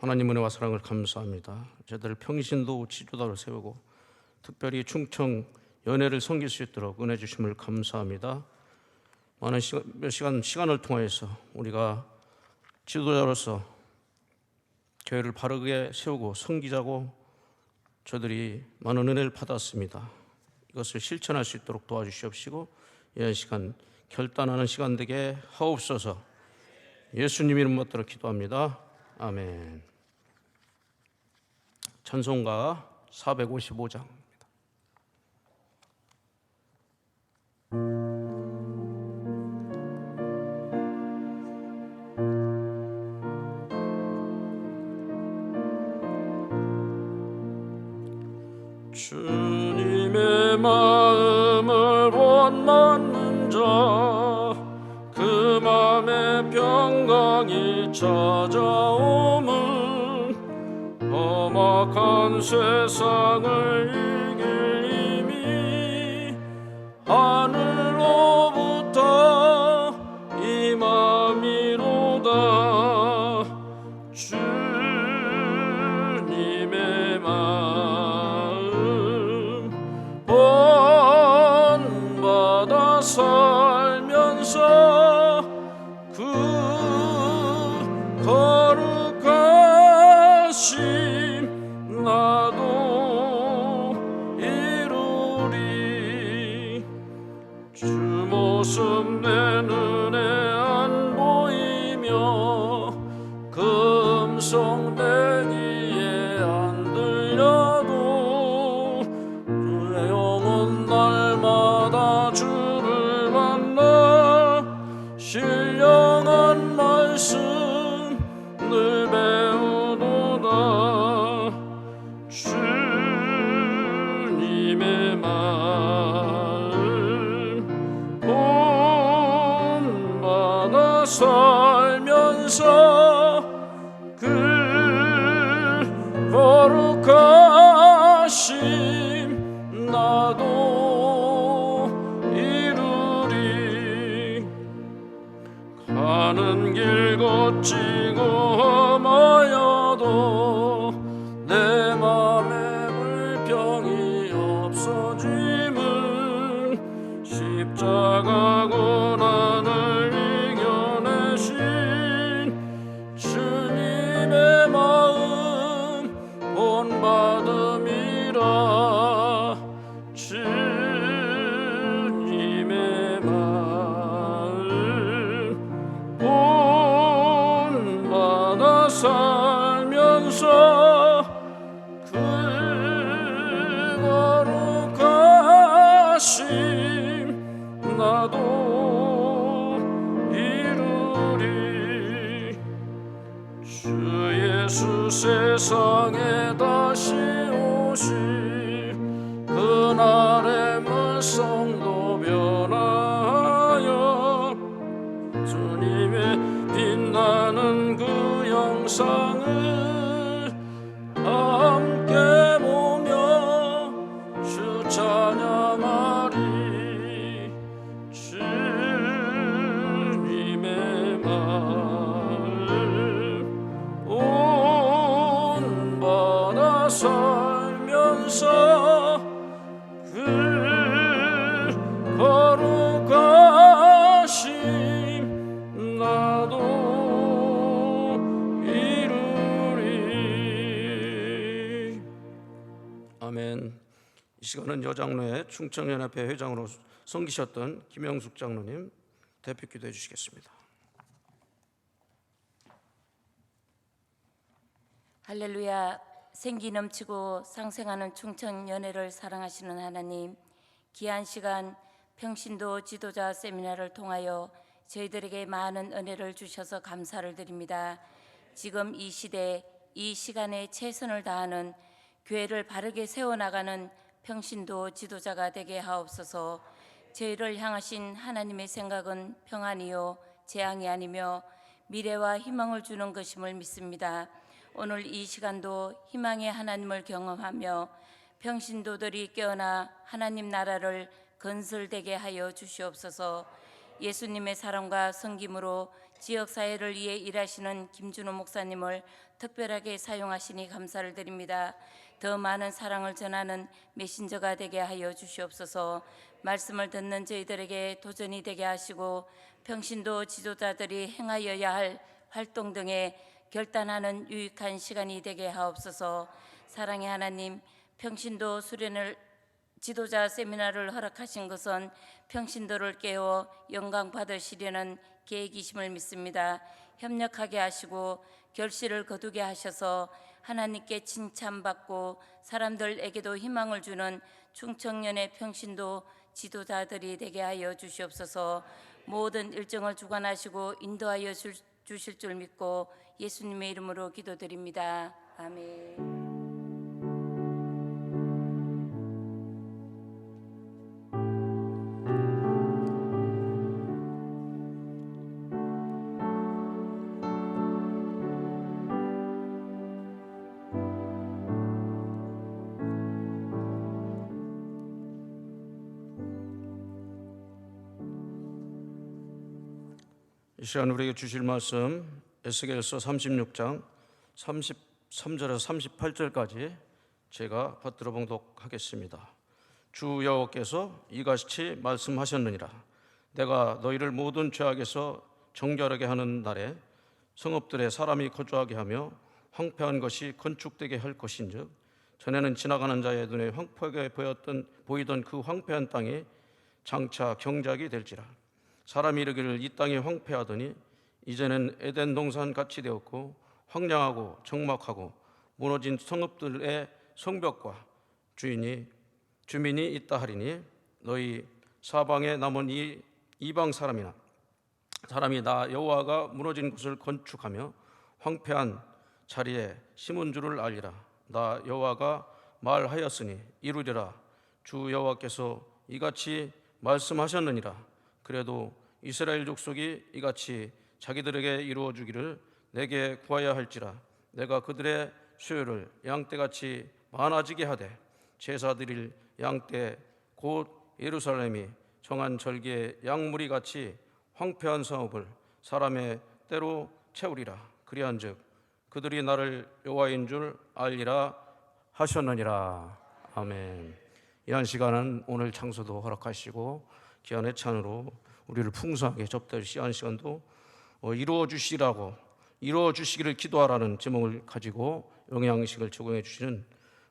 하나님 은혜와 사랑을 감사합니다. 저들 평신도 지도자로 세우고 특별히 충청 연회를 섬길 수 있도록 은혜 주심을 감사합니다. 많은 시간, 몇 시간 시간을 통해서 우리가 지도자로서 교회를 바르게 세우고 섬기자고 저들이 많은 은혜를 받았습니다. 이것을 실천할 수 있도록 도와주시옵시고 이런 시간 결단하는 시간 되게 하옵소서. 예수님 이름 받들어 기도합니다. 아멘. 찬송가 455장. 주님의 마음을 원망는 자, 찾아오면 험악한 세상을 그음 십자가 영 충청연합회 회장으로 섬기셨던 김영숙 장로님 대표 기도해 주시겠습니다. 할렐루야. 생기 넘치고 상생하는 충청연회를 사랑하시는 하나님 귀한 시간 평신도 지도자 세미나를 통하여 저희들에게 많은 은혜를 주셔서 감사를 드립니다. 지금 이 시대 이 시간에 최선을 다하는 교회를 바르게 세워나가는 평신도 지도자가 되게 하옵소서 저희를 향하신 하나님의 생각은 평안이요 재앙이 아니며 미래와 희망을 주는 것임을 믿습니다. 오늘 이 시간도 희망의 하나님을 경험하며 평신도들이 깨어나 하나님 나라를 건설되게 하여 주시옵소서. 예수님의 사랑과 섬김으로 지역 사회를 위해 일하시는 김준호 목사님을 특별하게 사용하시니 감사를 드립니다. 더 많은 사랑을 전하는 메신저가 되게 하여 주시옵소서. 말씀을 듣는 저희들에게 도전이 되게 하시고 평신도 지도자들이 행하여야 할 활동 등에 결단하는 유익한 시간이 되게 하옵소서. 사랑의 하나님, 평신도 수련을 지도자 세미나를 허락하신 것은 평신도를 깨워 영광 받으시려는 계획이심을 믿습니다. 협력하게 하시고 결실을 거두게 하셔서 하나님께 칭찬받고 사람들에게도 희망을 주는 충청년의 평신도 지도자들이 되게 하여 주시옵소서. 모든 일정을 주관하시고 인도하여 줄- 주실 줄 믿고 예수님의 이름으로 기도드립니다. 아멘. 이 시간 우리에게 주실 말씀 에스겔서 36장 33절에서 38절까지 제가 받들어 봉독하겠습니다. 주 여호와께서 이같이 말씀하셨느니라 내가 너희를 모든 죄악에서 정결하게 하는 날에 성읍들에 사람이 거주하게 하며 황폐한 것이 건축되게 할 것인즉 전에는 지나가는 자의 눈에 황폐하게 보였던 보이던 그 황폐한 땅이 장차 경작이 될지라 사람이 이르기를 이 땅이 황폐하더니 이제는 에덴 동산 같이 되었고 황량하고 적막하고 무너진 성읍들의 성벽과 주인이 주민이 있다 하리니 너희 사방에 남은 이 이방 사람이나 사람이 나 여호와가 무너진 곳을 건축하며 황폐한 자리에 심은 줄을 알리라. 나 여호와가 말하였으니 이루리라. 주 여호와께서 이같이 말씀하셨느니라. 그래도 이스라엘 족속이 이같이 자기들에게 이루어 주기를 내게 구하여 할지라. 내가 그들의 수요를 양떼같이 많아지게 하되 제사 드릴 양떼 곧 예루살렘이 정한 절기의 양무리 같이 황폐한 성읍을 사람의 때로 채우리라. 그리한즉 그들이 나를 여호와인 줄 알리라 하셨느니라. 아멘. 이한 시간은 오늘 장소도 허락하시고 귀한의 찬으로 우리를 풍성하게 접대 시한 시간도 어, 이루어 주시라고 이루어 주시기를 기도하라는 제목을 가지고 영양식을 제공해 주시는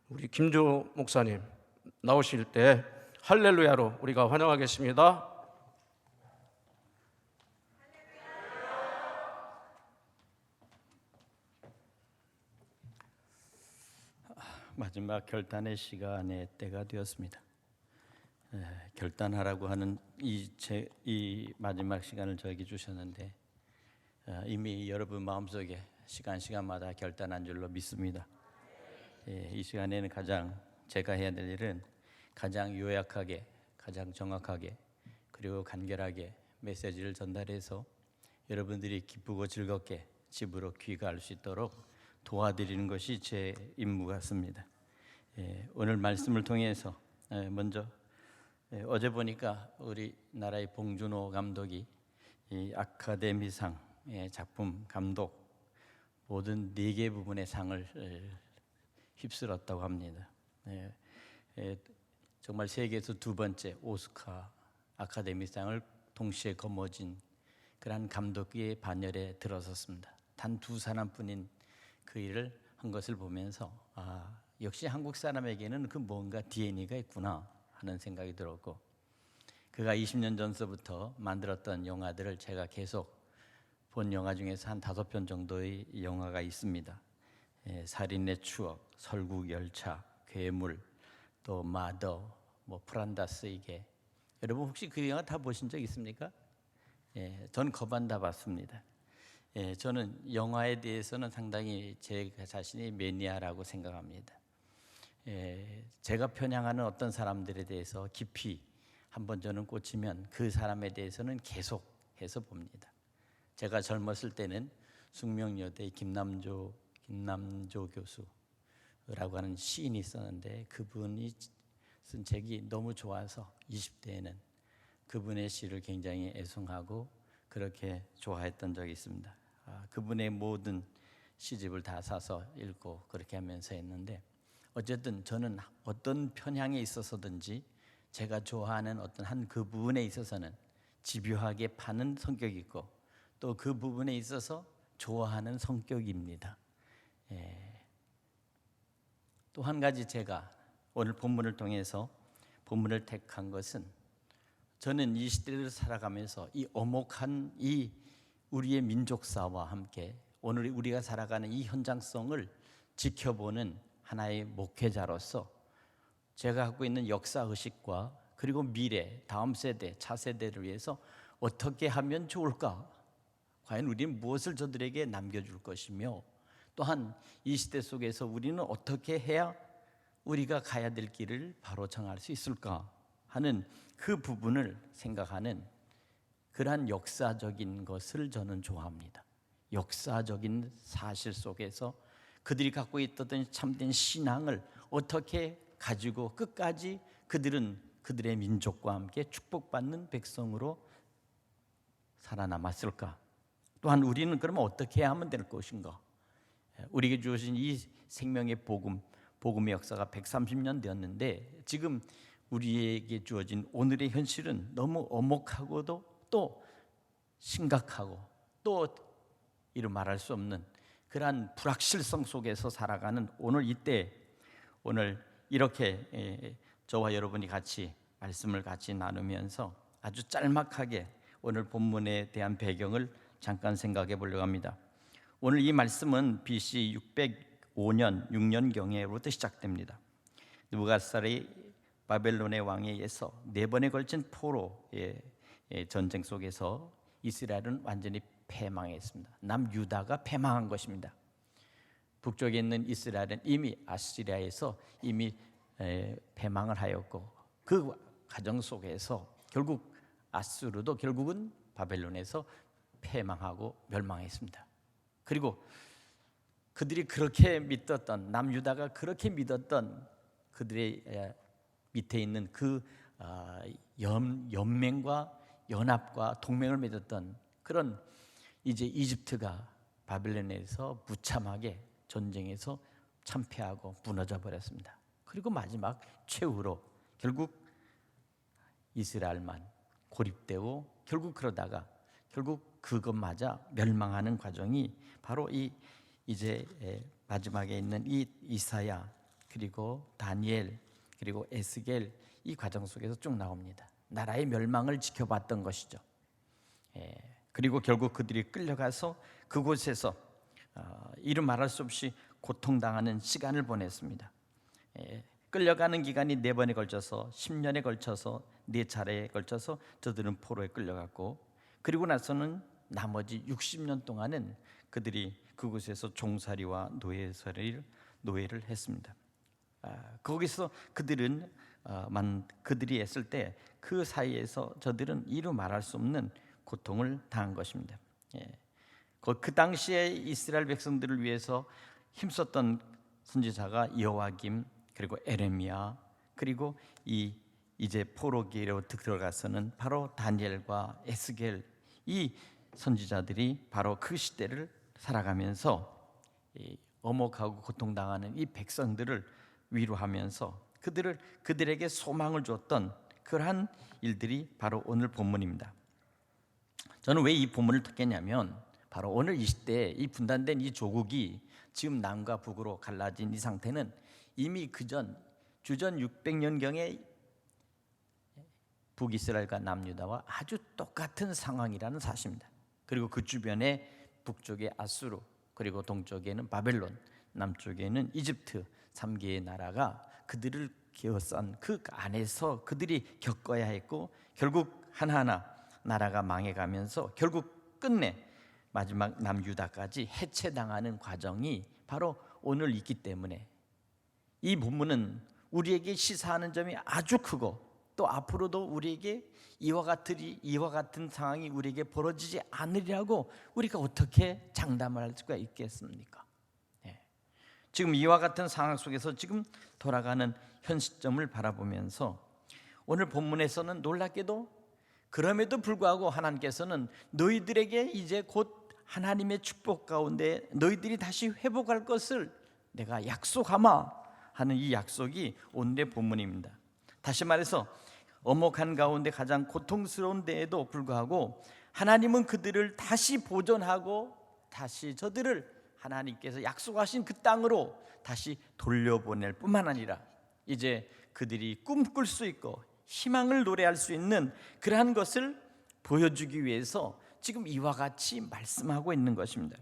우리 김조 목사님 나오실 때 할렐루야로 우리가 환영하겠습니다. 마지막 결단의 시간의 때가 되었습니다. 에, 결단하라고 하는 이, 제, 이 마지막 시간을 저에게 주셨는데 어, 이미 여러분 마음속에 시간 시간마다 결단한 줄로 믿습니다. 예, 이 시간에는 가장 제가 해야 될 일은 가장 요약하게, 가장 정확하게 그리고 간결하게 메시지를 전달해서 여러분들이 기쁘고 즐겁게 집으로 귀가할 수 있도록 도와드리는 것이 제 임무 같습니다. 예, 오늘 말씀을 통해서 예, 먼저 예, 어제 보니까 우리 나라의 봉준호 감독이 이 아카데미상 의 작품 감독 모든 네 개 부분의 상을 에, 휩쓸었다고 합니다. 예, 예, 정말 세계에서 두 번째 오스카 아카데미상을 동시에 거머쥔 그러한 감독의 반열에 들어섰습니다. 단 두 사람뿐인 그 일을 한 것을 보면서 아 역시 한국 사람에게는 그 뭔가 DNA가 있구나 하는 생각이 들었고 그가 20년 전서부터 만들었던 영화들을 제가 계속 본 영화 중에서 한 다섯 편 정도의 영화가 있습니다. 예, 살인의 추억, 설국 열차, 괴물, 또 마더, 뭐 프란다스에게 여러분 혹시 그 영화 다 보신 적 있습니까? 예, 전 거반 다 봤습니다. 예, 저는 영화에 대해서는 상당히 제 자신이 매니아라고 생각합니다. 예, 제가 편향하는 어떤 사람들에 대해서 깊이 한번 저는 꽂히면 그 사람에 대해서는 계속해서 봅니다. 제가 젊었을 때는 숙명여대 김남조 김남조 교수라고 하는 시인이 있었는데 그분이 쓴 책이 너무 좋아서 20대에는 그분의 시를 굉장히 애송하고 그렇게 좋아했던 적이 있습니다. 아, 그분의 모든 시집을 다 사서 읽고 그렇게 하면서 했는데 어쨌든 저는 어떤 편향에 있어서든지 제가 좋아하는 어떤 한 그 부분에 있어서는 집요하게 파는 성격이 있고 또 그 부분에 있어서 좋아하는 성격입니다. 또한 가지 제가 오늘 본문을 통해서 본문을 택한 것은 저는 이 시대를 살아가면서 이 어목한 이 우리의 민족사와 함께 오늘 우리가 살아가는 이 현장성을 지켜보는 하나의 목회자로서 제가 갖고 있는 역사 의식과 그리고 미래, 다음 세대, 차세대를 위해서 어떻게 하면 좋을까? 과연 우리는 무엇을 저들에게 남겨줄 것이며 또한 이 시대 속에서 우리는 어떻게 해야 우리가 가야 될 길을 바로 정할 수 있을까 하는 그 부분을 생각하는 그러한 역사적인 것을 저는 좋아합니다. 역사적인 사실 속에서 그들이 갖고 있었던 참된 신앙을 어떻게 가지고 끝까지 그들은 그들의 민족과 함께 축복받는 백성으로 살아남았을까? 또한 우리는 그러면 어떻게 하면 될 것인가? 우리에게 주어진 이 생명의 복음, 복음의 역사가 130년 되었는데 지금 우리에게 주어진 오늘의 현실은 너무 어목하고도 또 심각하고 또 이루 말할 수 없는 그러한 불확실성 속에서 살아가는 오늘 이때 오늘 이렇게 에, 저와 여러분이 같이 말씀을 같이 나누면서 아주 짤막하게 오늘 본문에 대한 배경을 잠깐 생각해 보려고 합니다. 오늘 이 말씀은 BC 605년 6년 경에로부터 시작됩니다. 누가살이 바벨론의 왕에 의해서 네 번에 걸친 포로의 전쟁 속에서 이스라엘은 완전히 패망했습니다. 남유다가 패망한 것입니다. 북쪽에 있는 이스라엘은 이미 아시리아에서 이미 패망을 하였고 그 과정 속에서 결국 아수르도 결국은 바벨론에서 패망하고 멸망했습니다. 그리고 그들이 그렇게 믿었던 남유다가 그렇게 믿었던 그들의 밑에 있는 그 아, 연, 연맹과 연합과 동맹을 맺었던 그런 이제 이집트가 바벨론에서 무참하게 전쟁에서 참패하고 무너져 버렸습니다. 그리고 마지막 최후로 결국 이스라엘만 고립되고 결국 그러다가 결국 그것마저 멸망하는 과정이 바로 이 이제 마지막에 있는 이 이사야 그리고 다니엘 그리고 에스겔 이 과정 속에서 쭉 나옵니다. 나라의 멸망을 지켜봤던 것이죠. 예, 그리고 결국 그들이 끌려가서 그곳에서 어, 이루 말할 수 없이 고통당하는 시간을 보냈습니다. 예, 끌려가는 기간이 네 번에 걸쳐서 10년에 걸쳐서 네 차례에 걸쳐서 저들은 포로에 끌려갔고 그리고 나서는 나머지 60년 동안은 그들이 그곳에서 종살이와 노예살이를 노예를 했습니다. 아, 거기서 그들은 어, 만 그들이 했을 때 그 사이에서 저들은 이루 말할 수 없는 고통을 당한 것입니다. 예. 그, 그 당시에 이스라엘 백성들을 위해서 힘썼던 선지자가 여호와김 그리고 에레미야 그리고 이 이제 포로기로 들어가서는 바로 다니엘과 에스겔 이 선지자들이 바로 그 시대를 살아가면서 이 어목하고 고통당하는 이 백성들을 위로하면서 그들을 그들에게 소망을 줬던 그러한 일들이 바로 오늘 본문입니다. 저는 왜 이 본문을 듣겠냐면 바로 오늘 이 시대에 이 분단된 이 조국이 지금 남과 북으로 갈라진 이 상태는 이미 그전 주전 600년경에 북이스라엘과 남유다와 아주 똑같은 상황이라는 사실입니다. 그리고 그 주변에 북쪽에 아수르 그리고 동쪽에는 바벨론 남쪽에는 이집트 3개의 나라가 그들을 기어싼 그 안에서 그들이 겪어야 했고 결국 하나하나 나라가 망해가면서 결국 끝내 마지막 남유다까지 해체당하는 과정이 바로 오늘 있기 때문에 이 본문은 우리에게 시사하는 점이 아주 크고 또 앞으로도 우리에게 이와 같은 이와 같은 상황이 우리에게 벌어지지 않으리라고 우리가 어떻게 장담을 할 수가 있겠습니까? 네. 지금 이와 같은 상황 속에서 지금 돌아가는 현 시점을 바라보면서 오늘 본문에서는 놀랍게도 그럼에도 불구하고 하나님께서는 너희들에게 이제 곧 하나님의 축복 가운데 너희들이 다시 회복할 것을 내가 약속하마 하는 이 약속이 오늘의 본문입니다. 다시 말해서 엄혹한 가운데 가장 고통스러운 데에도 불구하고 하나님은 그들을 다시 보존하고 다시 저들을 하나님께서 약속하신 그 땅으로 다시 돌려보낼 뿐만 아니라 이제 그들이 꿈꿀 수 있고 희망을 노래할 수 있는 그러한 것을 보여주기 위해서 지금 이와 같이 말씀하고 있는 것입니다.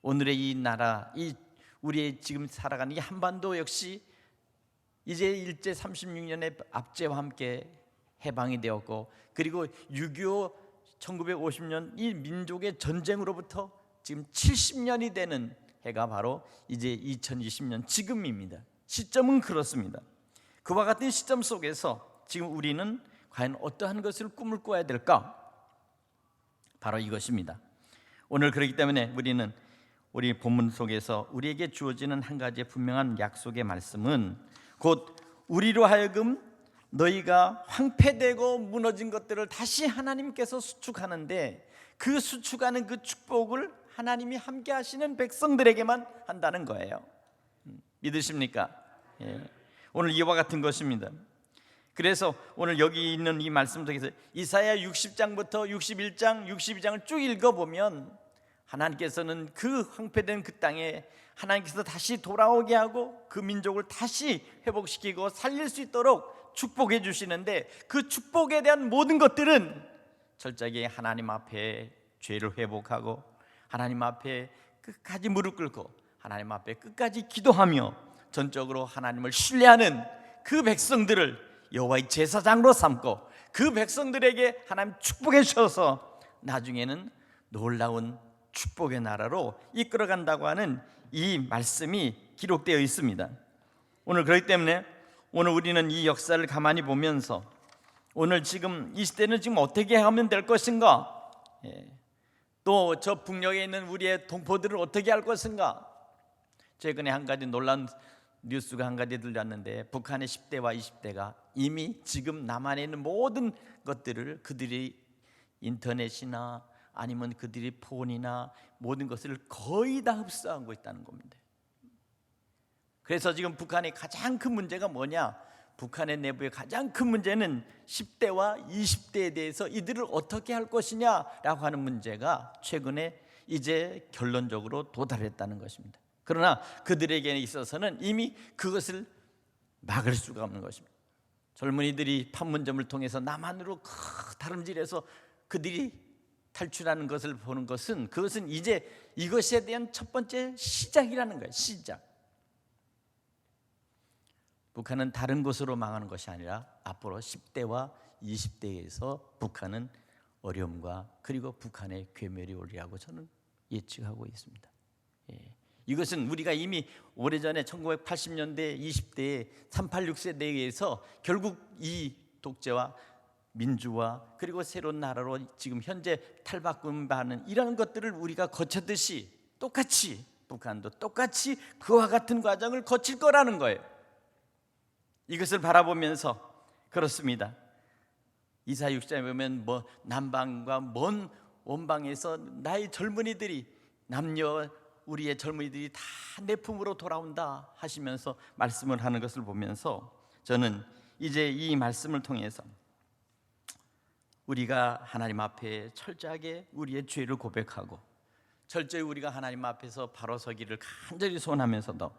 오늘의 이 나라, 이 우리의 지금 살아가는 이 한반도 역시 이제 일제 36년의 압제와 함께 해방이 되었고 그리고 6.25 1950년 이 민족의 전쟁으로부터 지금 70년이 되는 해가 바로 이제 2020년 지금입니다. 시점은 그렇습니다. 그와 같은 시점 속에서 지금 우리는 과연 어떠한 것을 꿈을 꿔야 될까? 바로 이것입니다. 오늘 그렇기 때문에 우리는 우리 본문 속에서 우리에게 주어지는 한 가지의 분명한 약속의 말씀은 곧 우리로 하여금 너희가 황폐되고 무너진 것들을 다시 하나님께서 수축하는데 그 수축하는 그 축복을 하나님이 함께 하시는 백성들에게만 한다는 거예요. 음, 믿으십니까? 예. 오늘 이와 같은 것입니다. 그래서 오늘 여기 있는 이 말씀 속에서 이사야 60장부터 61장, 62장을 쭉 읽어보면 하나님께서는 그 황폐된 그 땅에 하나님께서 다시 돌아오게 하고 그 민족을 다시 회복시키고 살릴 수 있도록 축복해 주시는데 그 축복에 대한 모든 것들은 철저하게 하나님 앞에 죄를 회복하고 하나님 앞에 끝까지 무릎 꿇고 하나님 앞에 끝까지 기도하며 전적으로 하나님을 신뢰하는 그 백성들을 여호와의 제사장으로 삼고 그 백성들에게 하나님 축복해 주셔서 나중에는 놀라운 축복의 나라로 이끌어 간다고 하는 이 말씀이 기록되어 있습니다. 오늘 그렇기 때문에 오늘 우리는 이 역사를 가만히 보면서 오늘 지금 이 시대는 지금 어떻게 하면 될 것인가? 예. 또저 북녘에 있는 우리의 동포들을 어떻게 할 것인가? 최근에 한 가지 놀란 뉴스가 한 가지 들렸는데 북한의 10대와 20대가 이미 지금 남한에 있는 모든 것들을 그들이 인터넷이나 아니면 그들이 폰이나 모든 것을 거의 다 흡수하고 있다는 겁니다. 그래서 지금 북한의 가장 큰 문제가 뭐냐? 북한의 내부의 가장 큰 문제는 10대와 20대에 대해서 이들을 어떻게 할 것이냐라고 하는 문제가 최근에 이제 결론적으로 도달했다는 것입니다. 그러나 그들에게 있어서는 이미 그것을 막을 수가 없는 것입니다. 젊은이들이 판문점을 통해서 남한으로 다름질해서 그들이 탈출하는 것을 보는 것은 그것은 이제 이것에 대한 첫 번째 시작이라는 거예요. 시작. 북한은 다른 곳으로 망하는 것이 아니라 앞으로 10대와 20대에서 북한은 어려움과 그리고 북한의 괴멸이 오리라고 저는 예측하고 있습니다. 예. 이것은 우리가 이미 오래전에 1980년대 20대에 386 세대에서 결국 이 독재와 민주화 그리고 새로운 나라로 지금 현재 탈바꿈하는 이런 것들을 우리가 거쳤듯이 똑같이 북한도 똑같이 그와 같은 과정을 거칠 거라는 거예요. 이것을 바라보면서 그렇습니다. 이사 6장에 보면 뭐 남방과 먼 원방에서 나의 젊은이들이 남녀 우리의 젊은이들이 다 내 품으로 돌아온다 하시면서 말씀을 하는 것을 보면서 저는 이제 이 말씀을 통해서 우리가 하나님 앞에 철저하게 우리의 죄를 고백하고 철저히 우리가 하나님 앞에서 바로 서기를 간절히 소원하면서도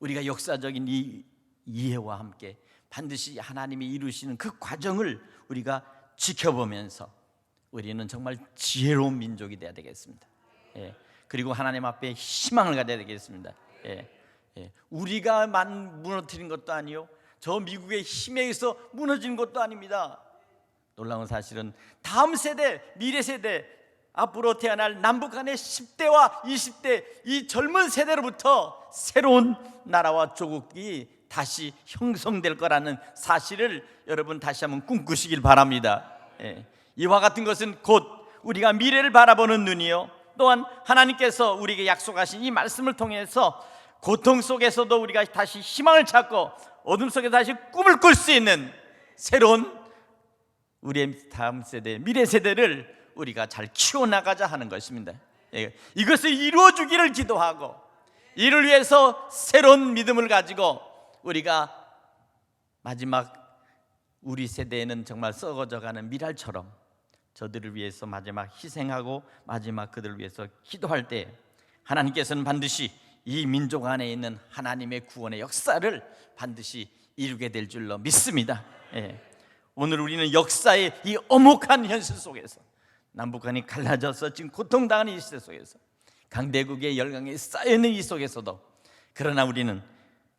우리가 역사적인 이 이해와 함께 반드시 하나님이 이루시는 그 과정을 우리가 지켜보면서 우리는 정말 지혜로운 민족이 되어야 되겠습니다. 예. 그리고 하나님 앞에 희망을 가져야 되겠습니다. 예. 예. 우리가 만 무너뜨린 것도 아니요, 저 미국의 힘에 의해서 무너진 것도 아닙니다. 놀라운 사실은 다음 세대, 미래 세대, 앞으로 태어날 남북한의 10대와 20대 이 젊은 세대로부터 새로운 나라와 조국이 다시 형성될 거라는 사실을 여러분 다시 한번 꿈꾸시길 바랍니다. 예. 이와 같은 것은 곧 우리가 미래를 바라보는 눈이요. 또한 하나님께서 우리에게 약속하신 이 말씀을 통해서 고통 속에서도 우리가 다시 희망을 찾고 어둠 속에 다시 꿈을 꿀 수 있는 새로운 우리의 다음 세대, 미래 세대를 우리가 잘 키워나가자 하는 것입니다. 예, 이것을 이루어주기를 기도하고 이를 위해서 새로운 믿음을 가지고 우리가 마지막 우리 세대에는 정말 썩어져가는 미랄처럼 저들을 위해서 마지막 희생하고 마지막 그들을 위해서 기도할 때 하나님께서는 반드시 이 민족 안에 있는 하나님의 구원의 역사를 반드시 이루게 될 줄로 믿습니다. 예. 오늘 우리는 역사의 이 엄혹한 현실 속에서 남북한이 갈라져서 지금 고통당하는 이 시대 속에서 강대국의 열강에 쌓여있는 이 속에서도 그러나 우리는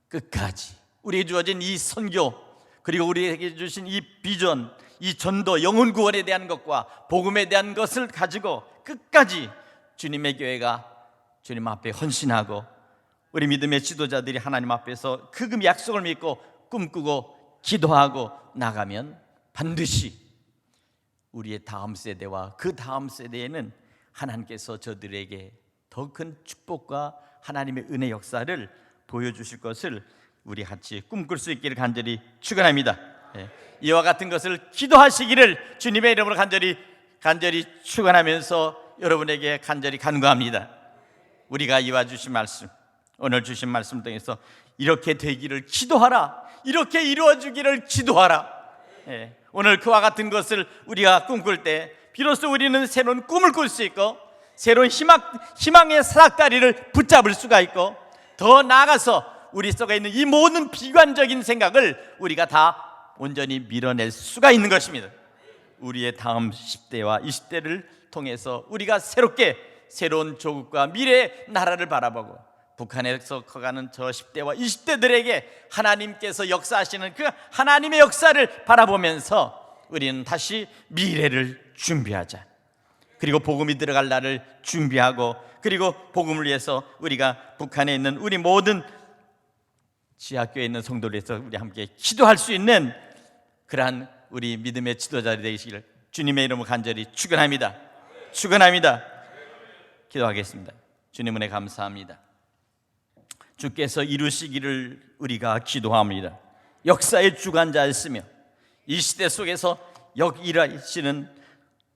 끝까지 우리에게 주어진 이 선교 그리고 우리에게 주신 이 비전 이 전도 영혼 구원에 대한 것과 복음에 대한 것을 가지고 끝까지 주님의 교회가 주님 앞에 헌신하고 우리 믿음의 지도자들이 하나님 앞에서 그 약속을 믿고 꿈꾸고 기도하고 나가면 반드시 우리의 다음 세대와 그 다음 세대에는 하나님께서 저들에게 더 큰 축복과 하나님의 은혜 역사를 보여주실 것을 우리 같이 꿈꿀 수 있기를 간절히 축원합니다. 예. 이와 같은 것을 기도하시기를 주님의 이름으로 간절히 간절히 축원하면서 여러분에게 간절히 간구합니다. 우리가 이와 주신 말씀 오늘 주신 말씀 통해서 이렇게 되기를 기도하라 이렇게 이루어지기를 기도하라 예, 오늘 그와 같은 것을 우리가 꿈꿀 때 비로소 우리는 새로운 꿈을 꿀 수 있고 새로운 희망, 희망의 사닥다리를 붙잡을 수가 있고 더 나아가서 우리 속에 있는 이 모든 비관적인 생각을 우리가 다 온전히 밀어낼 수가 있는 것입니다 우리의 다음 10대와 20대를 통해서 우리가 새롭게 새로운 조국과 미래의 나라를 바라보고 북한에서 커가는 저 10대와 20대들에게 하나님께서 역사하시는 그 하나님의 역사를 바라보면서 우리는 다시 미래를 준비하자. 그리고 복음이 들어갈 날을 준비하고 그리고 복음을 위해서 우리가 북한에 있는 우리 모든 지하교에 있는 성도를 위해서 우리 함께 기도할 수 있는 그러한 우리 믿음의 지도자들이 되시기를 주님의 이름으로 간절히 축원합니다. 축원합니다. 기도하겠습니다. 주님 은혜 감사합니다. 주께서 이루시기를 우리가 기도합니다. 역사의 주관자였으며 이 시대 속에서 역일하시는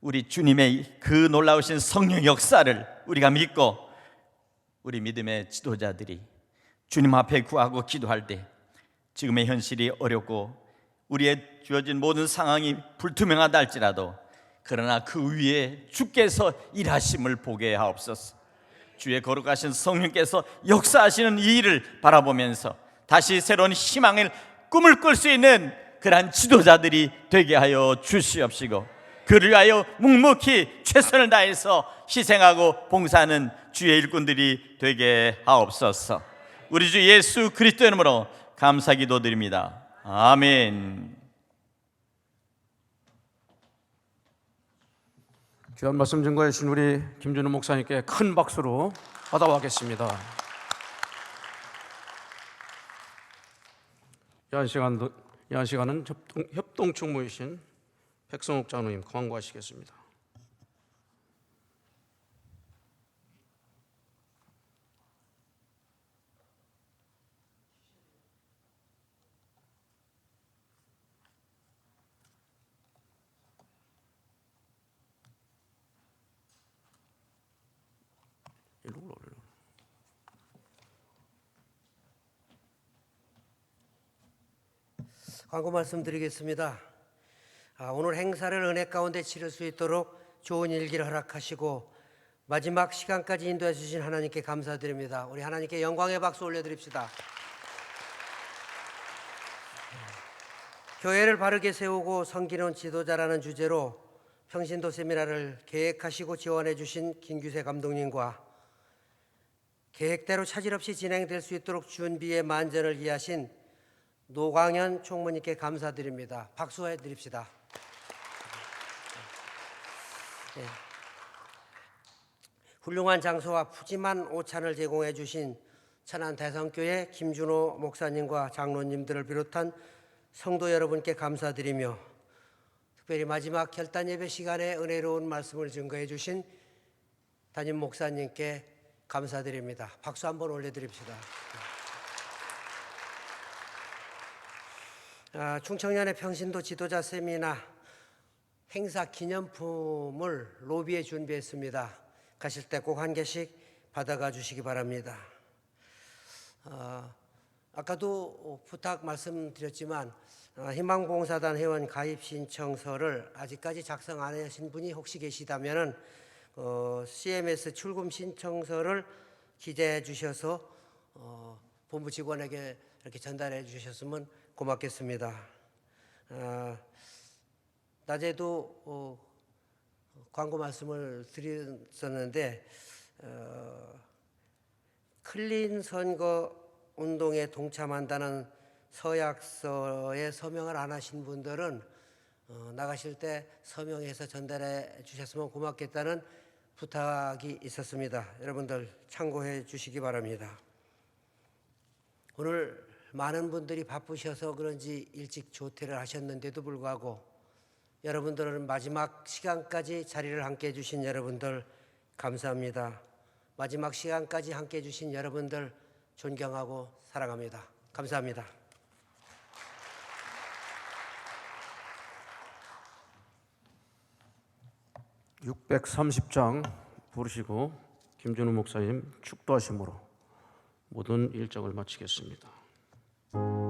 우리 주님의 그 놀라우신 성령 역사를 우리가 믿고 우리 믿음의 지도자들이 주님 앞에 구하고 기도할 때 지금의 현실이 어렵고 우리의 주어진 모든 상황이 불투명하다 할지라도 그러나 그 위에 주께서 일하심을 보게 하옵소서. 주의 거룩하신 성령께서 역사하시는 이 일을 바라보면서 다시 새로운 희망을 꿈을 꿀 수 있는 그러한 지도자들이 되게 하여 주시옵시고 그를 위하여 묵묵히 최선을 다해서 희생하고 봉사하는 주의 일꾼들이 되게 하옵소서. 우리 주 예수 그리스도 이름으로 감사 기도드립니다. 아멘. 귀한 말씀 증거해 주신 우리 김준호 목사님께 큰 박수로 받아가겠습니다. 이한 시간도 이한 시간은 협동, 협동 충무이신 백성옥 장로님 광고하시겠습니다. 일로 올라. 광고 말씀드리겠습니다. 아, 오늘 행사를 은혜 가운데 치를 수 있도록 좋은 일기를 허락하시고 마지막 시간까지 인도해 주신 하나님께 감사드립니다. 우리 하나님께 영광의 박수 올려드립시다. 교회를 바르게 세우고 섬기는 지도자라는 주제로 평신도 세미나를 계획하시고 지원해 주신 김규세 감독님과 계획대로 차질 없이 진행될 수 있도록 준비에 만전을 기하신 노광현 총무님께 감사드립니다. 박수해 드립시다. 예. 훌륭한 장소와 푸짐한 오찬을 제공해 주신 천안 대성교회 김준호 목사님과 장로님들을 비롯한 성도 여러분께 감사드리며 특별히 마지막 결단 예배 시간에 은혜로운 말씀을 증거해 주신 담임 목사님께 감사드립니다. 박수 한번 올려 드립시다. 아, 충청년의 평신도 지도자 세미나 행사 기념품을 로비에 준비했습니다. 가실 때 꼭 한 개씩 받아가 주시기 바랍니다. 어, 아까도 부탁 말씀드렸지만 어, 희망봉사단 회원 가입 신청서를 아직까지 작성 안 하신 분이 혹시 계시다면은 어, CMS 출금 신청서를 기재해 주셔서 어, 본부 직원에게 이렇게 전달해 주셨으면 고맙겠습니다. 아, 낮에도 어, 광고 말씀을 드렸었는데 어, 클린 선거 운동에 동참한다는 서약서에 서명을 안 하신 분들은 어, 나가실 때 서명해서 전달해 주셨으면 고맙겠다는 부탁이 있었습니다. 여러분들 참고해 주시기 바랍니다. 오늘 많은 분들이 바쁘셔서 그런지 일찍 조퇴를 하셨는데도 불구하고 여러분들은 마지막 시간까지 자리를 함께 해주신 여러분들 감사합니다. 마지막 시간까지 함께 해주신 여러분들 존경하고 사랑합니다. 감사합니다. 630장 부르시고 김준우 목사님 축도하심으로 모든 일정을 마치겠습니다. 진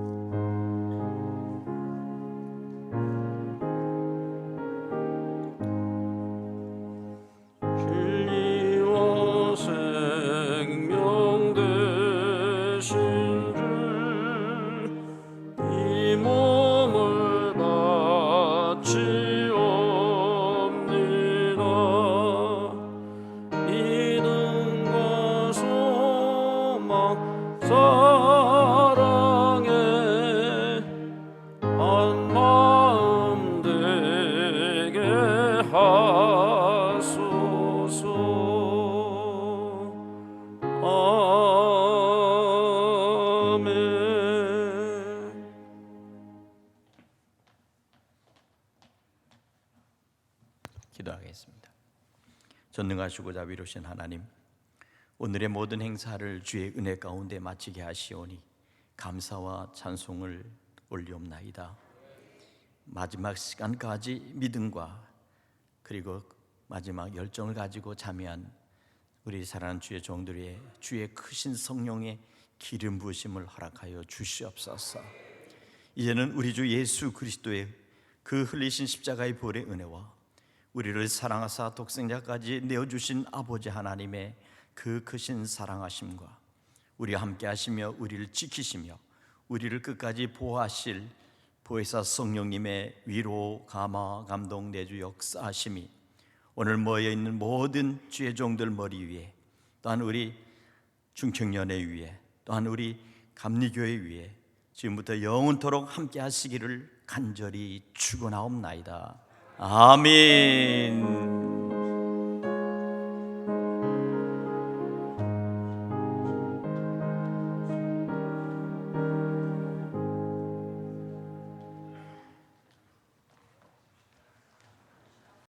전능하시고 자비로우신 하나님, 오늘의 모든 행사를 주의 은혜 가운데 마치게 하시오니 감사와 찬송을 올리옵나이다. 마지막 시간까지 믿음과 그리고 마지막 열정을 가지고 참여한 우리 사랑하는 주의 종들의 주의 크신 성령의 기름 부으심을 허락하여 주시옵소서. 이제는 우리 주 예수 그리스도의 그 흘리신 십자가의 보혈의 은혜와 우리를 사랑하사 독생자까지 내어주신 아버지 하나님의 그 크신 사랑하심과 우리와 함께 하시며 우리를 지키시며 우리를 끝까지 보호하실 보혜사 성령님의 위로 감화 감동 내주 역사하심이 오늘 모여 있는 모든 주의 종들 머리 위에 또한 우리 중청년회 위에 또한 우리 감리교회 위에 지금부터 영원토록 함께 하시기를 간절히 축원하옵나이다. 아멘.